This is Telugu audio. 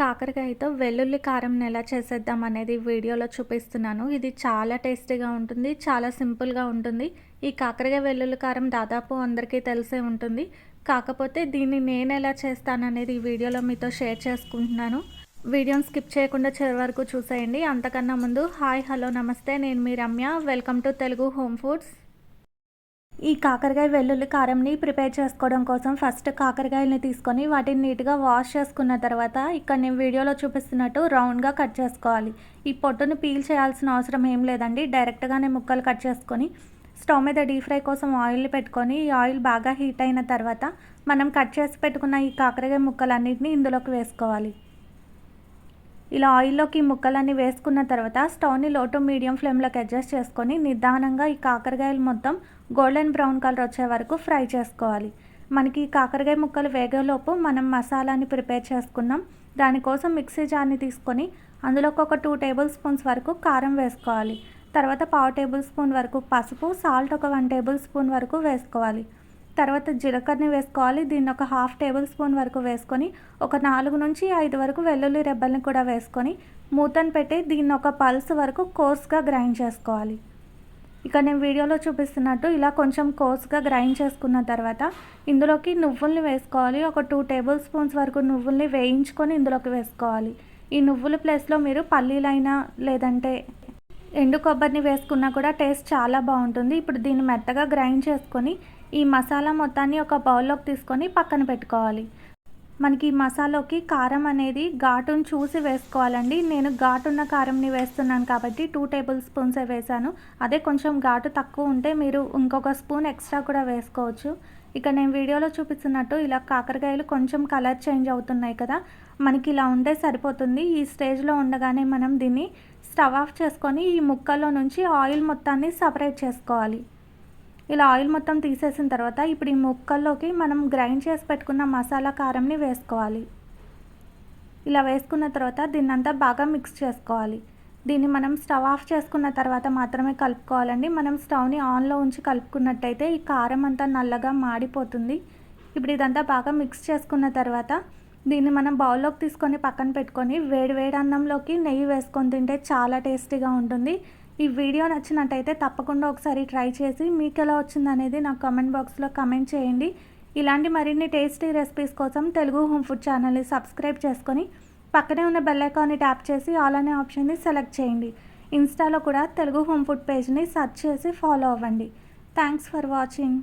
కాకరకాయతో వెల్లుల్లి కారంని ఎలా చేసేద్దాం అనేది వీడియోలో చూపిస్తున్నాను. ఇది చాలా టేస్టీగా ఉంటుంది చాలా సింపుల్గా ఉంటుంది. ఈ కాకరకాయ వెల్లుల్లి కారం దాదాపు అందరికీ తెలిసే ఉంటుంది. కాకపోతే దీన్ని నేను ఎలా చేస్తాననేది ఈ వీడియోలో మీతో షేర్ చేసుకుంటున్నాను. వీడియోని స్కిప్ చేయకుండా చివరి వరకు చూసేయండి. అంతకన్నా ముందు హాయ్ హలో నమస్తే. నేను మీ Ramya. Welcome to Telugu home foods. ఈ కాకరకాయ వెల్లుల్లి కారంని ప్రిపేర్ చేసుకోవడం కోసం ఫస్ట్ కాకరకాయలని తీసుకొని వాటిని నీట్గా వాష్ చేసుకున్న తర్వాత ఇక్కడ నేను వీడియోలో చూపిస్తున్నట్టు రౌండ్గా కట్ చేసుకోవాలి. ఈ పొట్టును పీల్ చేయాల్సిన అవసరం ఏం లేదండి. డైరెక్ట్గానే ముక్కలు కట్ చేసుకొని స్టవ్ మీద డీప్ ఫ్రై కోసం ఆయిల్ పెట్టుకొని ఈ ఆయిల్ బాగా హీట్ అయిన తర్వాత మనం కట్ చేసి పెట్టుకున్న ఈ కాకరకాయ ముక్కలన్నింటినీ ఇందులోకి వేసుకోవాలి. ఇలా ఆయిల్లోకి ముక్కలన్నీ వేసుకున్న తర్వాత స్టవ్ని లో టు మీడియం ఫ్లేమ్లోకి అడ్జస్ట్ చేసుకొని నిదానంగా ఈ కాకరకాయలు మొత్తం గోల్డెన్ బ్రౌన్ కలర్ వచ్చే వరకు ఫ్రై చేసుకోవాలి. మనకి ఈ కాకరకాయ ముక్కలు వేగేలోపు మనం మసాలాని ప్రిపేర్ చేసుకున్నాం. దానికోసం మిక్సీ జార్ని తీసుకొని అందులోకి ఒక టూ టేబుల్ స్పూన్స్ వరకు కారం వేసుకోవాలి. తర్వాత పావు టేబుల్ స్పూన్ వరకు పసుపు సాల్ట్ ఒక వన్ టేబుల్ స్పూన్ వరకు వేసుకోవాలి. తర్వాత జీలకర్రని వేసుకోవాలి. దీన్ని ఒక హాఫ్ టేబుల్ స్పూన్ వరకు వేసుకొని ఒక నాలుగు నుంచి ఐదు వరకు వెల్లుల్లి రెబ్బల్ని కూడా వేసుకొని మూతను పెట్టి దీన్ని ఒక పల్స్ వరకు కోర్స్గా గ్రైండ్ చేసుకోవాలి. ఇక నేను వీడియోలో చూపిస్తున్నట్టు ఇలా కొంచెం కోర్స్గా గ్రైండ్ చేసుకున్న తర్వాత ఇందులోకి నువ్వుల్ని వేసుకోవాలి. ఒక టూ టేబుల్ స్పూన్స్ వరకు నువ్వుల్ని వేయించుకొని ఇందులోకి వేసుకోవాలి. ఈ నువ్వుల ప్లేస్లో మీరు పల్లీలైనా లేదంటే ఎండు కొబ్బరిని వేసుకున్నా కూడా టేస్ట్ చాలా బాగుంటుంది. ఇప్పుడు దీన్ని మెత్తగా గ్రైండ్ చేసుకొని ఈ మసాలా మొత్తాన్ని ఒక బౌల్లోకి తీసుకొని పక్కన పెట్టుకోవాలి. మనకి ఈ మసాలాకి కారం అనేది ఘాటును చూసి వేసుకోవాలండి. నేను ఘాటున్న కారంని వేస్తున్నాను కాబట్టి టూ టేబుల్ స్పూన్సే వేసాను అదే కొంచెం ఘాటు తక్కువ ఉంటే మీరు ఇంకొక స్పూన్ ఎక్స్ట్రా కూడా వేసుకోవచ్చు. ఇక నేను వీడియోలో చూపిస్తున్నట్టు ఇలా కాకరకాయలు కొంచెం కలర్ చేంజ్ అవుతున్నాయి కదా మనకి ఇలా ఉంటే సరిపోతుంది. ఈ స్టేజ్లో ఉండగానే మనం దీన్ని స్టవ్ ఆఫ్ చేసుకొని ఈ ముక్కల్లో నుంచి ఆయిల్ మొత్తాన్ని సపరేట్ చేసుకోవాలి. ఇలా ఆయిల్ మొత్తం తీసేసిన తర్వాత ఇప్పుడు ఈ ముక్కల్లోకి మనం గ్రైండ్ చేసి పెట్టుకున్న మసాలా కారంని వేసుకోవాలి. ఇలా వేసుకున్న తర్వాత దీన్నంతా బాగా మిక్స్ చేసుకోవాలి. దీన్ని మనం స్టవ్ ఆఫ్ చేసుకున్న తర్వాత మాత్రమే కలుపుకోవాలండి. మనం స్టవ్ని ఆన్లో ఉంచి కలుపుకున్నట్టయితే ఈ కారం అంతా నల్లగా మాడిపోతుంది. ఇప్పుడు ఇదంతా బాగా మిక్స్ చేసుకున్న తర్వాత దీన్ని మనం బౌల్లోకి తీసుకొని పక్కన పెట్టుకొని వేడి వేడి అన్నంలోకి నెయ్యి వేసుకొని తింటే చాలా టేస్టీగా ఉంటుంది. ఈ వీడియో నచ్చినట్టయితే తప్పకుండా ఒకసారి ట్రై చేసి మీకు ఎలా వచ్చిందనేది నాకు కమెంట్ బాక్స్లో కమెంట్ చేయండి. ఇలాంటి మరిన్ని టేస్టీ రెసిపీస్ కోసం తెలుగు హోమ్ ఫుడ్ ఛానల్ని సబ్స్క్రైబ్ చేసుకొని పక్కనే ఉన్న బెల్ ఐకాన్ని ట్యాప్ చేసి ఆల్ అనే ఆప్షన్ని సెలెక్ట్ చేయండి. ఇన్స్టాలో కూడా తెలుగు హోమ్ ఫుడ్ పేజ్ని సెర్చ్ చేసి ఫాలో అవ్వండి. Thanks for watching